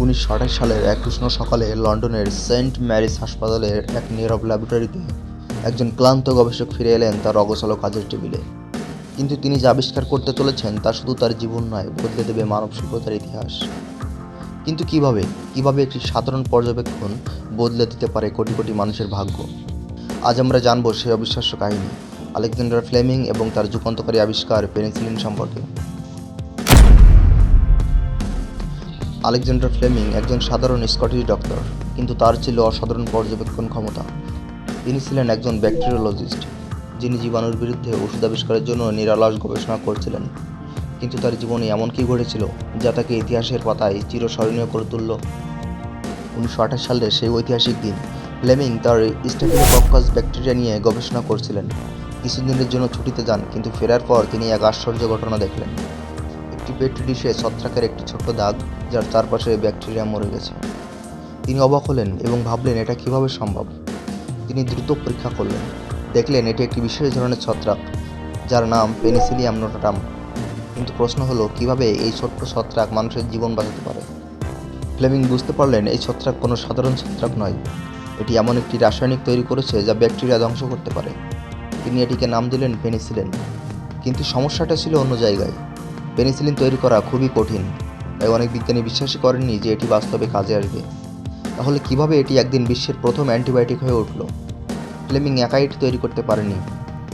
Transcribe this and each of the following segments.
উনিশশো আঠাশ সালের এক কৃষ্ণ সকালে লন্ডনের সেন্ট ম্যারিস হাসপাতালের এক নীরব ল্যাবরেটরিতে একজন ক্লান্ত গবেষক ফিরে এলেন তার অগোছালো কাজের টেবিলে। কিন্তু তিনি যা আবিষ্কার করতে চলেছেন তা শুধু তার জীবন নয়, বদলে দেবে মানব সভ্যতার ইতিহাস। কিন্তু কীভাবে? কীভাবে একটি সাধারণ পর্যবেক্ষণ বদলে দিতে পারে কোটি কোটি মানুষের ভাগ্য? আজ আমরা জানব সেই অবিশ্বাস্য কাহিনী। আলেকজান্ডার ফ্লেমিং এবং তার যুগান্তকারী আবিষ্কার পেনিসিলিন সম্পর্কে। আলেকজান্ডার ফ্লেমিং একজন সাধারণ স্কটিশ ডক্টর, কিন্তু তার ছিল অসাধারণ পর্যবেক্ষণ ক্ষমতা। তিনি ছিলেন একজন ব্যাকটেরিওলজিস্ট, যিনি জীবাণুর বিরুদ্ধে ওষুধ আবিষ্কারের জন্য নিরালস গবেষণা করছিলেন। কিন্তু তার জীবনে এমন কী ঘটেছিল, যা তাকে ইতিহাসের পাতায় চিরস্মরণীয় করে তুলল? উনিশশো আঠাশ সালের সেই ঐতিহাসিক দিন, ফ্লেমিং তার স্টেফিলোকক্কাস ব্যাকটেরিয়া নিয়ে গবেষণা করছিলেন। কিছুদিনের জন্য ছুটিতে যান, কিন্তু ফেরার পর তিনি এক আশ্চর্য ঘটনা দেখলেন। পেট্রি ডিশে ছত্রাকের একটি ছোট্ট দাগ, যার চারপাশে ব্যাকটেরিয়া মরে গেছে। তিনি অবাক হলেন এবং ভাবলেন, এটা কীভাবে সম্ভব? তিনি দ্রুত পরীক্ষা করলেন। দেখলেন, এটি একটি বিশেষ ধরনের ছত্রাক, যার নাম পেনিসিলিয়াম নোটাটাম। কিন্তু প্রশ্ন হলো, কীভাবে এই ছোট্ট ছত্রাক মানুষের জীবন বাঁচাতে পারে? ফ্লেমিং বুঝতে পারলেন, এই ছত্রাক কোনো সাধারণ ছত্রাক নয়। এটি এমন একটি রাসায়নিক তৈরি করেছে, যা ব্যাকটেরিয়া ধ্বংস করতে পারে। তিনি এটিকে নাম দিলেন পেনিসিলিন। কিন্তু সমস্যাটা ছিল অন্য জায়গায়। পেনিসিলিন তৈরি করা খুবই কঠিন, তাই অনেক বিজ্ঞানী বিশ্বাসই করেননি যে এটি বাস্তবে কাজে আসবে। তাহলে কীভাবে এটি একদিন বিশ্বের প্রথম অ্যান্টিবায়োটিক হয়ে উঠল? ফ্লেমিং একাই এটি তৈরি করতে পারেনি।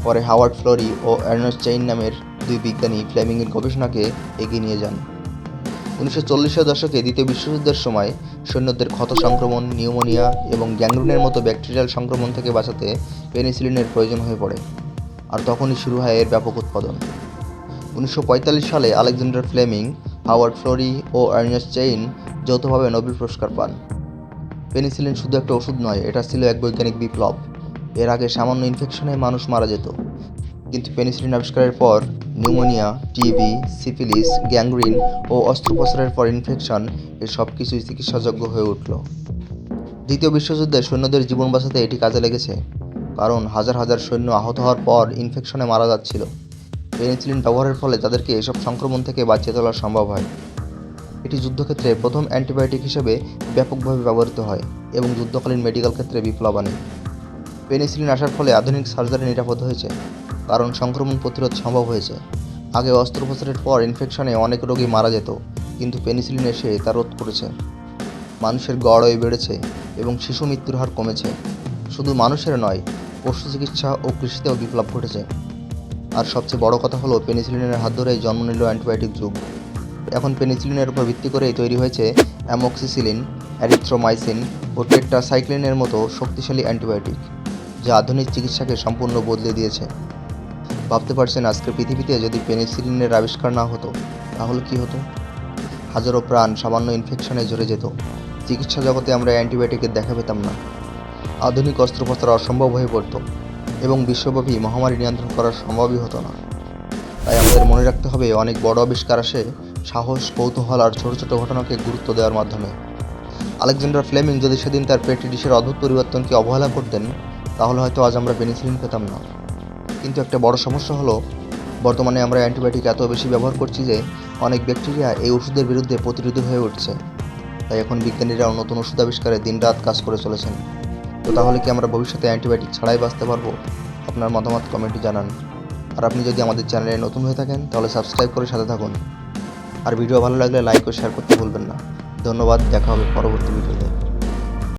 পরে হাওয়ার্ড ফ্লোরি ও অ্যার্নস্ট চেইন নামের দুই বিজ্ঞানী ফ্লেমিংয়ের গবেষণাকে এগিয়ে নিয়ে যান। উনিশশো চল্লিশের দশকে দ্বিতীয় বিশ্বযুদ্ধের সময় সৈন্যদের ক্ষত সংক্রমণ, নিউমোনিয়া এবং গ্যাংগ্রিনের মতো ব্যাকটেরিয়াল সংক্রমণ থেকে বাঁচাতে পেনিসিলিনের প্রয়োজন হয়ে পড়ে, আর তখনই শুরু হয় এর ব্যাপক উৎপাদন। উনিশশো পঁয়তাল্লিশ সালে আলেকজান্ডার ফ্লেমিং, হাওয়ার্ড ফ্লোরি ও আর্নেস্ট চেইন যৌথভাবে নোবেল পুরস্কার পান। পেনিসিলিন শুধু একটা ওষুধ নয়, এটা ছিল এক বৈজ্ঞানিক বিপ্লব। এর আগে সামান্য ইনফেকশনে মানুষ মারা যেত। কিন্তু পেনিসিলিন আবিষ্কারের পর নিউমোনিয়া, টিবি, সিফিলিস, গ্যাংগ্রিন ও অস্ত্রোপচারের পর ইনফেকশন এর সব কিছুই চিকিৎসাযোগ্য হয়ে উঠল। দ্বিতীয় বিশ্বযুদ্ধে সৈন্যদের জীবন বাঁচাতে এটি কাজে লেগেছে, কারণ হাজার হাজার সৈন্য আহত হওয়ার পর ইনফেকশনে মারা যাচ্ছিল। পেনিসিলিন ব্যবহারের ফলে তাদেরকে এসব সংক্রমণ থেকে বাঁচিয়ে তোলা সম্ভব হয়। এটি যুদ্ধক্ষেত্রে প্রথম অ্যান্টিবায়োটিক হিসেবে ব্যাপকভাবে ব্যবহৃত হয় এবং যুদ্ধকালীন মেডিকেল ক্ষেত্রে বিপ্লব আনে পেনিসিলিন আসার ফলে আধুনিক সার্জারি নিরাপদ হয়েছে, কারণ সংক্রমণ প্রতিরোধ সম্ভব হয়েছে। আগে অস্ত্রোপচারের পর ইনফেকশনে অনেক রোগী মারা যেত, কিন্তু পেনিসিলিন এসে তা রোধ করেছে। মানুষের গড় আয়ু বেড়েছে এবং শিশু মৃত্যুর হার কমেছে। শুধু মানুষের নয়, পশু চিকিৎসা ও কৃষিতেও বিপ্লব ঘটেছে। আর সবচেয়ে বড় কথা হলো পেনিসিলিনের হাত ধরেই জন্ম নিল অ্যান্টিবায়োটিক যুগ। এখন পেনিসিলিনের উপর ভিত্তি করেই তৈরি হয়েছে অ্যামক্সিসিলিন অ্যারিথ্রোমাইসিন ও টেট্রাসাইক্লিনের মতো শক্তিশালী অ্যান্টিবায়োটিক, যা আধুনিক চিকিৎসাকে সম্পূর্ণ বদলে দিয়েছে। ভাবতে পারছেন আজকের পৃথিবীতে যদি পেনিসিলিনের আবিষ্কার না হতো, তাহলে কি হতো? হাজারো প্রাণ সামান্য ইনফেকশনে ঝরে যেত। চিকিৎসা জগতে আমরা অ্যান্টিবায়োটিকের দেখা পেতাম না। আধুনিক অস্ত্রোপচার অসম্ভব হয়ে পড়ত। এবং বিশ্বব্যাপী মহামারী নিয়ন্ত্রণ করা সম্ভবই হতো না। তাই আমাদের মনে রাখতে হবে, অনেক বড় আবিষ্কার আসে সাহস, কৌতূহল আর ছোট ছোট ঘটনাকে গুরুত্ব দেওয়ার মাধ্যমে। আলেকজান্ডার ফ্লেমিং যদি সেদিন তার পেট্রি ডিশের অদ্ভুত পরিবর্তনকে অবহেলা করতেন, তাহলে হয়তো আজ আমরা পেনিসিলিন পেতাম না। কিন্তু একটা বড় সমস্যা হলো, বর্তমানে আমরা অ্যান্টিবায়োটিক এত বেশি ব্যবহার করছি যে অনেক ব্যাকটেরিয়া এই ওষুধের বিরুদ্ধে প্রতিরোধী হয়ে উঠছে। তাই এখন বিজ্ঞানীরা নতুন ওষুধ আবিষ্কারে দিনরাত কাজ করে চলেছেন। তো তাহলে কি আমরা ভবিষ্যতে অ্যান্টিবায়োটিক ছাড়াই বাঁচতে পারব? আপনার মতামত কমেন্টে জানান। আর আপনি যদি আমাদের চ্যানেলে নতুন হয়ে থাকেন, তাহলে সাবস্ক্রাইব করে সাথে থাকুন। আর ভিডিও ভালো লাগলে লাইক ও শেয়ার করতে ভুলবেন না। ধন্যবাদ, দেখা হবে পরবর্তী ভিডিওতে